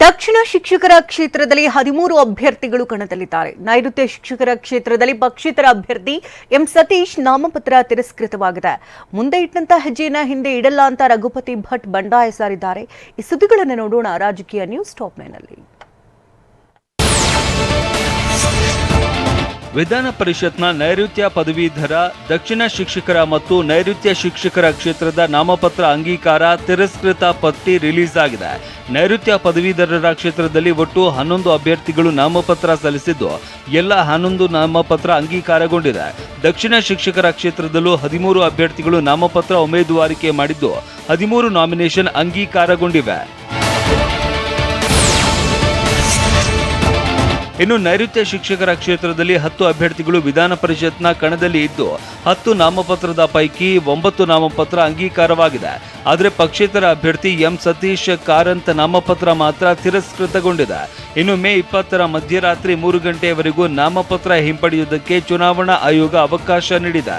ದಕ್ಷಿಣ ಶಿಕ್ಷಕರ ಕ್ಷೇತ್ರದಲ್ಲಿ ಹದಿಮೂರು ಅಭ್ಯರ್ಥಿಗಳು ಕಣದಲ್ಲಿದ್ದಾರೆ. ನೈಋತ್ಯ ಶಿಕ್ಷಕರ ಕ್ಷೇತ್ರದಲ್ಲಿ ಪಕ್ಷೇತರ ಅಭ್ಯರ್ಥಿ ಎಂ ಸತೀಶ್ ನಾಮಪತ್ರ ತಿರಸ್ಕೃತವಾಗಿದೆ. ಮುಂದೆ ಇಟ್ಟಂತ ಹೆಜ್ಜೆಯನ್ನ ಹಿಂದೆ ಇಡಲ್ಲ ಅಂತ ರಘುಪತಿ ಭಟ್ ಬಂಡಾಯ ಸಾರಿದ್ದಾರೆ. ಈ ಸುದ್ದಿಗಳನ್ನು ನೋಡೋಣ ರಾಜಕೀಯ ನ್ಯೂಸ್ ಟಾಪ್ ನೈನಲ್ಲಿ ವಿಧಾನ ಪರಿಷತ್ನ ನೈಋತ್ಯ ಪದವೀಧರ, ದಕ್ಷಿಣ ಶಿಕ್ಷಕರ ಮತ್ತು ನೈಋತ್ಯ ಶಿಕ್ಷಕರ ಕ್ಷೇತ್ರದ ನಾಮಪತ್ರ ಅಂಗೀಕಾರ ತಿರಸ್ಕೃತ ಪಟ್ಟಿ ರಿಲೀಸ್ ಆಗಿದೆ ನೈಋತ್ಯ ಪದವೀಧರರ ಕ್ಷೇತ್ರದಲ್ಲಿ ಒಟ್ಟು ಹನ್ನೊಂದು ಅಭ್ಯರ್ಥಿಗಳು ನಾಮಪತ್ರ ಸಲ್ಲಿಸಿದ್ದು, ಎಲ್ಲ ಹನ್ನೊಂದು ನಾಮಪತ್ರ ಅಂಗೀಕಾರಗೊಂಡಿದೆ. ದಕ್ಷಿಣ ಶಿಕ್ಷಕರ ಕ್ಷೇತ್ರದಲ್ಲೂ ಹದಿಮೂರು ಅಭ್ಯರ್ಥಿಗಳು ನಾಮಪತ್ರ ಉಮೇದುವಾರಿಕೆ ಮಾಡಿದ್ದು, ಹದಿಮೂರು ನಾಮಿನೇಷನ್ ಅಂಗೀಕಾರಗೊಂಡಿವೆ. ಇನ್ನು ನೈಋತ್ಯ ಶಿಕ್ಷಕರ ಕ್ಷೇತ್ರದಲ್ಲಿ ಹತ್ತು ಅಭ್ಯರ್ಥಿಗಳು ವಿಧಾನ ಪರಿಷತ್ನ ಕಣದಲ್ಲಿ ಇದ್ದು, ಹತ್ತು ನಾಮಪತ್ರದ ಪೈಕಿ ಒಂಬತ್ತು ನಾಮಪತ್ರ ಅಂಗೀಕಾರವಾಗಿದೆ. ಆದರೆ ಪಕ್ಷೇತರ ಅಭ್ಯರ್ಥಿ ಎಂ ಸತೀಶ್ ಕಾರಂತ್ ನಾಮಪತ್ರ ಮಾತ್ರ ತಿರಸ್ಕೃತಗೊಂಡಿದೆ. ಇನ್ನು ಮೇ ಇಪ್ಪತ್ತರ ಮಧ್ಯರಾತ್ರಿ ಮೂರು ಗಂಟೆಯವರೆಗೂ ನಾಮಪತ್ರ ಹಿಂಪಡೆಯುವುದಕ್ಕೆ ಚುನಾವಣಾ ಆಯೋಗ ಅವಕಾಶ ನೀಡಿದೆ.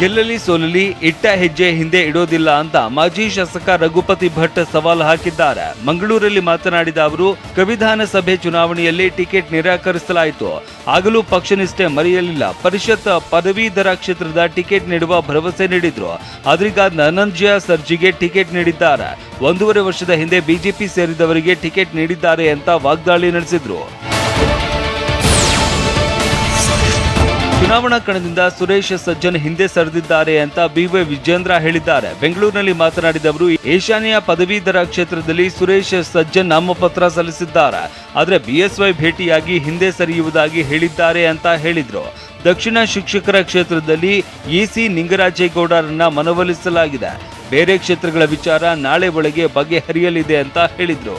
ಗೆಲ್ಲಲಿ ಸೋಲಲಿ ಇಟ್ಟ ಹೆಜ್ಜೆ ಹಿಂದೆ ಇಡೋದಿಲ್ಲ ಅಂತ ಮಾಜಿ ಶಾಸಕ ರಘುಪತಿ ಭಟ್ ಸವಾಲು ಹಾಕಿದ್ದಾರೆ. ಮಂಗಳೂರಲ್ಲಿ ಮಾತನಾಡಿದ ಅವರು ಕವಿಧಾನ ಸಭೆ ಚುನಾವಣೆಯಲ್ಲಿ ಟಿಕೆಟ್ ನಿರಾಕರಿಸಲಾಯಿತು. ಆಗಲೂ ಪಕ್ಷನಿಷ್ಠೆ ಮರೆಯಲಿಲ್ಲ. ಪರಿಷತ್ ಪದವೀಧರ ಕ್ಷೇತ್ರದ ಟಿಕೆಟ್ ನೀಡುವ ಭರವಸೆ ನೀಡಿದ್ರು. ಆದ್ರೀಗ ಧನಂಜಯ ಸರ್ಜಿಗೆ ಟಿಕೆಟ್ ನೀಡಿದ್ದಾರೆ. ಒಂದೂವರೆ ವರ್ಷದ ಹಿಂದೆ ಬಿಜೆಪಿ ಸೇರಿದವರಿಗೆ ಟಿಕೆಟ್ ನೀಡಿದ್ದಾರೆ ಅಂತ ವಾಗ್ದಾಳಿ ನಡೆಸಿದ್ರು. ಚುನಾವಣಾ ಕಣದಿಂದ ಸುರೇಶ್ ಸಜ್ಜನ್ ಹಿಂದೆ ಸರಿದಿದ್ದಾರೆ ಅಂತ ಬಿವೈ ವಿಜೇಂದ್ರ ಹೇಳಿದ್ದಾರೆ. ಬೆಂಗಳೂರಿನಲ್ಲಿ ಮಾತನಾಡಿದ ಅವರು, ಈಶಾನ್ಯ ಪದವೀಧರ ಕ್ಷೇತ್ರದಲ್ಲಿ ಸುರೇಶ್ ಸಜ್ಜನ್ ನಾಮಪತ್ರ ಸಲ್ಲಿಸಿದ್ದಾರೆ. ಆದರೆ ಬಿಎಸ್ವೈ ಭೇಟಿಯಾಗಿ ಹಿಂದೆ ಸರಿಯುವುದಾಗಿ ಹೇಳಿದ್ದಾರೆ ಅಂತ ಹೇಳಿದರು. ದಕ್ಷಿಣ ಶಿಕ್ಷಕರ ಕ್ಷೇತ್ರದಲ್ಲಿ ಇಸಿ ನಿಂಗರಾಜೇಗೌಡರನ್ನ ಮನವೊಲಿಸಲಾಗಿದೆ. ಬೇರೆ ಕ್ಷೇತ್ರಗಳ ವಿಚಾರ ನಾಳೆ ಒಳಗೆ ಬಗೆಹರಿಯಲಿದೆ ಅಂತ ಹೇಳಿದ್ರು.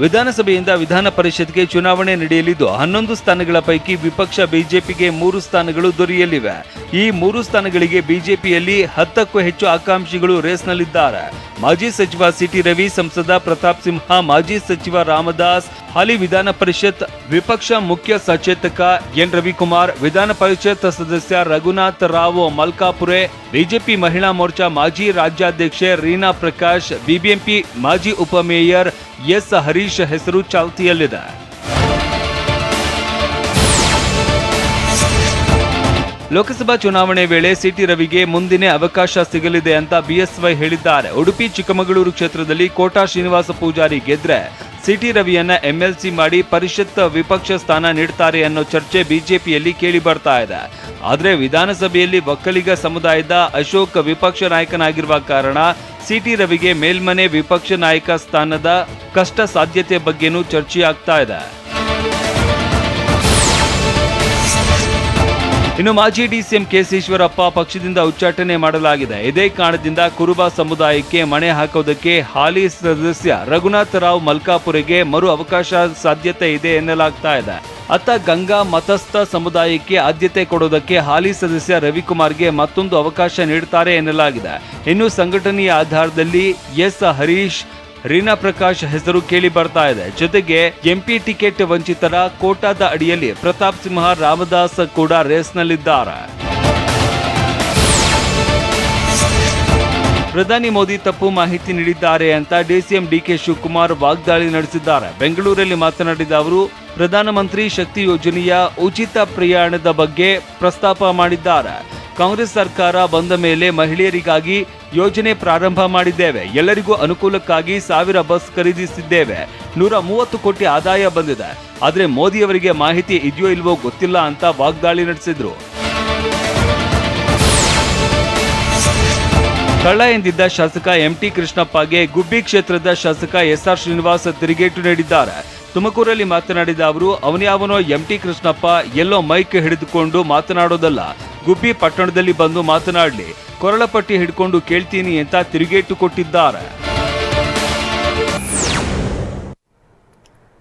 ವಿಧಾನಸಭೆಯಿಂದ ವಿಧಾನ ಪರಿಷತ್ಗೆ ಚುನಾವಣೆ ನಡೆಯಲಿದ್ದು ಹನ್ನೊಂದು ಸ್ಥಾನಗಳ ಪೈಕಿ ವಿಪಕ್ಷ ಬಿಜೆಪಿಗೆ ಮೂರು ಸ್ಥಾನಗಳು ದೊರೆಯಲಿವೆ. ಈ ಮೂರು ಸ್ಥಾನಗಳಿಗೆ ಬಿಜೆಪಿಯಲ್ಲಿ ಹತ್ತಕ್ಕೂ ಹೆಚ್ಚು ಆಕಾಂಕ್ಷಿಗಳು ರೇಸ್ನಲ್ಲಿದ್ದಾರೆ. ಮಾಜಿ ಸಚಿವ ಸಿಟಿ ರವಿ, ಸಂಸದ ಪ್ರತಾಪ್ ಸಿಂಹ, ಮಾಜಿ ಸಚಿವ ರಾಮದಾಸ್, ಹಾಲಿ ವಿಧಾನ ಪರಿಷತ್ ವಿಪಕ್ಷ ಮುಖ್ಯ ಸಚೇತಕ ಎನ್ ರವಿಕುಮಾರ್, ವಿಧಾನ ಪರಿಷತ್ ಸದಸ್ಯ ರಘುನಾಥ್ ರಾವ್ ಮಲ್ಕಾಪುರೆ, ಬಿಜೆಪಿ ಮಹಿಳಾ ಮೋರ್ಚಾ ಮಾಜಿ ರಾಜ್ಯಾಧ್ಯಕ್ಷೆ ರೀನಾ ಪ್ರಕಾಶ್, ಬಿಬಿಎಂಪಿ ಮಾಜಿ ಉಪಮೇಯರ್ ಎಸ್ ಹರೀಶ್ ಹೆಸರು ಚಾಲ್ತಿಯಲ್ಲಿದೆ. ಲೋಕಸಭಾ ಚುನಾವಣೆ ವೇಳೆ ಸಿಟಿ ರವಿಗೆ ಮುಂದಿನ ಅವಕಾಶ ಸಿಗಲಿದೆ ಅಂತ ಬಿಎಸ್ವೈ ಹೇಳಿದ್ದಾರೆ. ಉಡುಪಿ, ಚಿಕ್ಕಮಗಳೂರು ಕ್ಷೇತ್ರದಲ್ಲಿ ಕೋಟಾ ಶ್ರೀನಿವಾಸ ಪೂಜಾರಿ ಗೆದ್ರೆ ಸಿಟಿ ರವಿಯನ್ನ ಎಂಎಲ್ಸಿ ಮಾಡಿ ಪರಿಷತ್ ವಿಪಕ್ಷ ಸ್ಥಾನ ನೀಡುತ್ತಾರೆ ಅನ್ನೋ ಚರ್ಚೆ ಬಿಜೆಪಿಯಲ್ಲಿ ಕೇಳಿ ಬರ್ತಾ ಇದೆ. ಆದರೆ ವಿಧಾನಸಭೆಯಲ್ಲಿ ಒಕ್ಕಲಿಗ ಸಮುದಾಯದ ಅಶೋಕ್ ವಿಪಕ್ಷ ನಾಯಕನಾಗಿರುವ ಕಾರಣ ಸಿಟಿ ರವಿಗೆ ಮೇಲ್ಮನೆ ವಿಪಕ್ಷ ನಾಯಕ ಸ್ಥಾನದ ಕಷ್ಟ ಸಾಧ್ಯತೆ ಬಗ್ಗೆನೂ ಚರ್ಚೆಯಾಗ್ತಾ ಇದೆ. ಇನ್ನು ಮಾಜಿ ಡಿಸಿಎಂ ಕೆಸ್ ಈಶ್ವರಪ್ಪ ಪಕ್ಷದಿಂದ ಉಚ್ಚಾಟನೆ ಮಾಡಲಾಗಿದೆ. ಇದೇ ಕಾರಣದಿಂದ ಕುರುಬ ಸಮುದಾಯಕ್ಕೆ ಮಣೆ ಹಾಕೋದಕ್ಕೆ ಹಾಲಿ ಸದಸ್ಯ ರಘುನಾಥ ರಾವ್ ಮಲ್ಕಾಪುರಿಗೆ ಮರು ಅವಕಾಶ ಸಾಧ್ಯತೆ ಇದೆ ಎನ್ನಲಾಗ್ತಾ ಇದೆ. ಅತ್ತ ಗಂಗಾ ಮತಸ್ಥ ಸಮುದಾಯಕ್ಕೆ ಆದ್ಯತೆ ಕೊಡೋದಕ್ಕೆ ಹಾಲಿ ಸದಸ್ಯ ರವಿಕುಮಾರ್ಗೆ ಮತ್ತೊಂದು ಅವಕಾಶ ನೀಡುತ್ತಾರೆ ಎನ್ನಲಾಗಿದೆ. ಇನ್ನು ಸಂಘಟನೆಯ ಆಧಾರದಲ್ಲಿ ಎಸ್ ಹರೀಶ್, ರೀನಾ ಪ್ರಕಾಶ್ ಹೆಸರು ಕೇಳಿ ಬರ್ತಾ ಇದೆ. ಜೊತೆಗೆ ಎಂಪಿ ಟಿಕೆಟ್ ವಂಚಿತರ ಕೋಟಾದ ಅಡಿಯಲ್ಲಿ ಪ್ರತಾಪ್ ಸಿಂಹ, ರಾಮದಾಸ್ ಕೂಡ ರೇಸ್ನಲ್ಲಿದ್ದಾರೆ. ಪ್ರಧಾನಿ ಮೋದಿ ತಪ್ಪು ಮಾಹಿತಿ ನೀಡಿದ್ದಾರೆ ಅಂತ ಡಿಸಿಎಂ ಡಿಕೆ ಶಿವಕುಮಾರ್ ವಾಗ್ದಾಳಿ ನಡೆಸಿದ್ದಾರೆ. ಬೆಂಗಳೂರಲ್ಲಿ ಮಾತನಾಡಿದ ಅವರು, ಪ್ರಧಾನಮಂತ್ರಿ ಶಕ್ತಿ ಯೋಜನೆಯ ಉಚಿತ ಪ್ರಯಾಣದ ಬಗ್ಗೆ ಪ್ರಸ್ತಾಪ ಮಾಡಿದ್ದಾರೆ. ಕಾಂಗ್ರೆಸ್ ಸರ್ಕಾರ ಬಂದ ಮೇಲೆ ಮಹಿಳೆಯರಿಗಾಗಿ ಯೋಜನೆ ಪ್ರಾರಂಭ ಮಾಡಿದ್ದೇವೆ. ಎಲ್ಲರಿಗೂ ಅನುಕೂಲಕ್ಕಾಗಿ ಸಾವಿರ ಬಸ್ ಖರೀದಿಸಿದ್ದೇವೆ. ನೂರ ಮೂವತ್ತು ಕೋಟಿ ಆದಾಯ ಬಂದಿದೆ. ಆದರೆ ಮೋದಿಯವರಿಗೆ ಮಾಹಿತಿ ಇದೆಯೋ ಇಲ್ವೋ ಗೊತ್ತಿಲ್ಲ ಅಂತ ವಾಗ್ದಾಳಿ ನಡೆಸಿದ್ರು. ಕಳ್ಳ ಎಂದಿದ್ದ ಶಾಸಕ ಎಂಟಿ ಕೃಷ್ಣಪ್ಪಗೆ ಗುಬ್ಬಿ ಕ್ಷೇತ್ರದ ಶಾಸಕ ಎಸ್ಆರ್ ಶ್ರೀನಿವಾಸ್ ತಿರುಗೇಟು ನೀಡಿದ್ದಾರೆ. ತುಮಕೂರಲ್ಲಿ ಮಾತನಾಡಿದ ಅವರು ಅವನ್ಯಾವನೋ ಎಂಟಿ ಕೃಷ್ಣಪ್ಪ, ಎಲ್ಲೋ ಮೈಕ್ ಹಿಡಿದುಕೊಂಡು ಮಾತನಾಡೋದಲ್ಲ. ಗುಬ್ಬಿ ಪಟ್ಟಣದಲ್ಲಿ ಬಂದು ಮಾತನಾಡಲಿ. ಕೊರಳಪಟ್ಟಿ ಹಿಡ್ಕೊಂಡು ಕೇಳ್ತೀನಿ ಅಂತ ತಿರುಗೇಟು ಕೊಟ್ಟಿದ್ದಾರೆ.